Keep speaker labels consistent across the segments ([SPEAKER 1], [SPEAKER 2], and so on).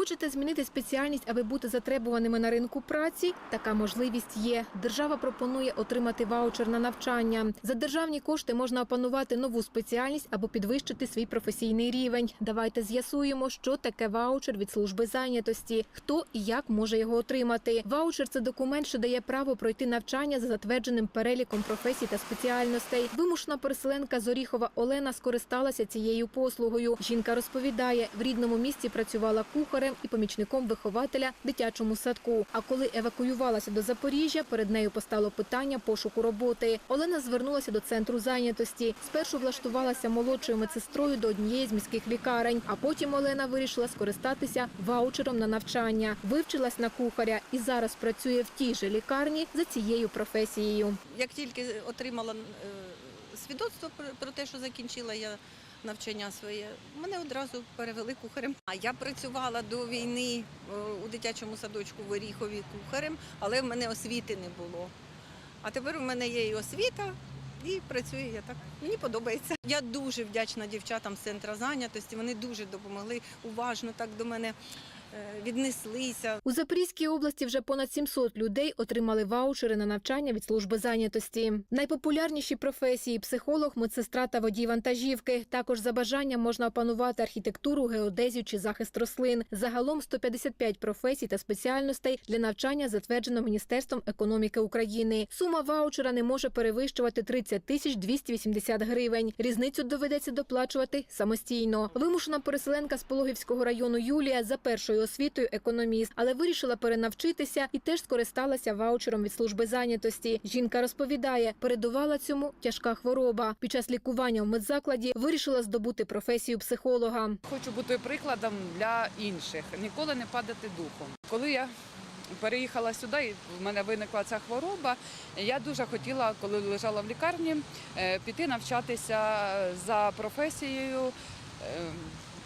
[SPEAKER 1] Хочете змінити спеціальність, аби бути затребуваними на ринку праці? Така можливість є. Держава пропонує отримати ваучер на навчання. За державні кошти можна опанувати нову спеціальність або підвищити свій професійний рівень. Давайте з'ясуємо, що таке ваучер від служби зайнятості, хто і як може його отримати. Ваучер це документ, що дає право пройти навчання за затвердженим переліком професій та спеціальностей. Вимушена переселенка з Оріхова Олена скористалася цією послугою. Жінка розповідає, в рідному місті працювала кухарем і помічником вихователя дитячому садку. А коли евакуювалася до Запоріжжя, перед нею постало питання пошуку роботи. Олена звернулася до центру зайнятості. Спершу влаштувалася молодшою медсестрою до однієї з міських лікарень. А потім Олена вирішила скористатися ваучером на навчання. Вивчилась на кухаря і зараз працює в тій же лікарні за цією професією.
[SPEAKER 2] Як тільки отримала е, свідоцтво про те, що закінчила я навчання своє, мене одразу перевели кухарем. А я працювала до війни е, у дитячому садочку в Оріхові кухарем, але в мене освіти не було. А тепер у мене є і освіта. І працюю я так. Мені подобається. Я дуже вдячна дівчатам з центру зайнятості. Вони дуже допомогли, уважно так до мене віднеслися.
[SPEAKER 1] У Запорізькій області вже понад 700 людей отримали ваучери на навчання від служби зайнятості. Найпопулярніші професії психолог, медсестра та водій вантажівки. Також за бажанням можна опанувати архітектуру, геодезію чи захист рослин. Загалом 155 професій та спеціальностей для навчання затверджено Міністерством економіки України. Сума ваучера не може перевищувати 30 тисяч 280 гривень. Різницю доведеться доплачувати самостійно. Вимушена переселенка з Пологівського району Юлія за першою освітою економіст, але вирішила перенавчитися і теж скористалася ваучером від служби зайнятості. Жінка розповідає, передувала цьому тяжка хвороба. Під час лікування в медзакладі вирішила здобути професію психолога.
[SPEAKER 3] Хочу бути прикладом для інших, ніколи не падати духом. Коли я переїхала сюди, і в мене виникла ця хвороба. Я дуже хотіла, коли лежала в лікарні, е, піти навчатися за професією е,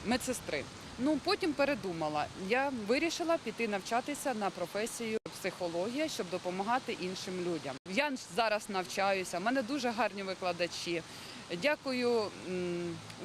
[SPEAKER 3] медсестри. Ну потім передумала. Я вирішила піти навчатися на професію психологія, щоб допомагати іншим людям. Я зараз навчаюся. в мене дуже гарні викладачі. Дякую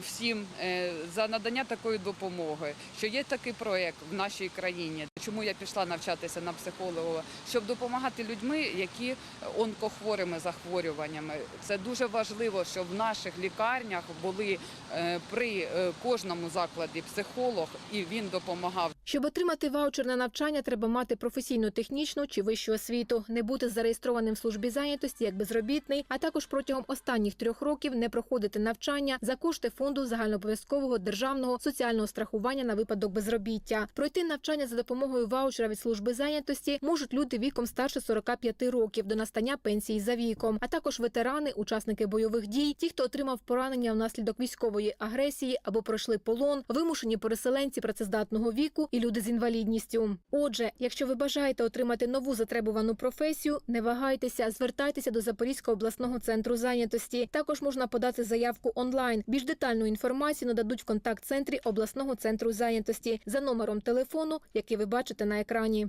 [SPEAKER 3] всім е, за надання такої допомоги, що є такий проєкт в нашій країні. Чому я пішла навчатися на психолога, щоб допомагати людьми, які онкохворими захворюваннями. Це дуже важливо, щоб в наших лікарнях були е, при е, кожному закладі психолог, і він допомагав.
[SPEAKER 1] Щоб отримати ваучер на навчання, треба мати професійну, технічну чи вищу освіту, не бути зареєстрованим в службі зайнятості як безробітний, а також протягом останніх трьох років не проходити навчання за кошти фонду загальнообов'язкового державного соціального страхування на випадок безробіття. Пройти навчання за допомогою ваучера від служби зайнятості можуть люди віком старше 45 років до настання пенсії за віком, а також ветерани, учасники бойових дій, ті, хто отримав поранення внаслідок військової агресії або пройшли полон, вимушені переселенці працездатного віку люди з інвалідністю. Отже, якщо ви бажаєте отримати нову затребувану професію, не вагайтеся, звертайтеся до Запорізького обласного центру зайнятості. Також можна подати заявку онлайн. Більш детальну інформацію нададуть в контакт-центрі обласного центру зайнятості за номером телефону, який ви бачите на екрані.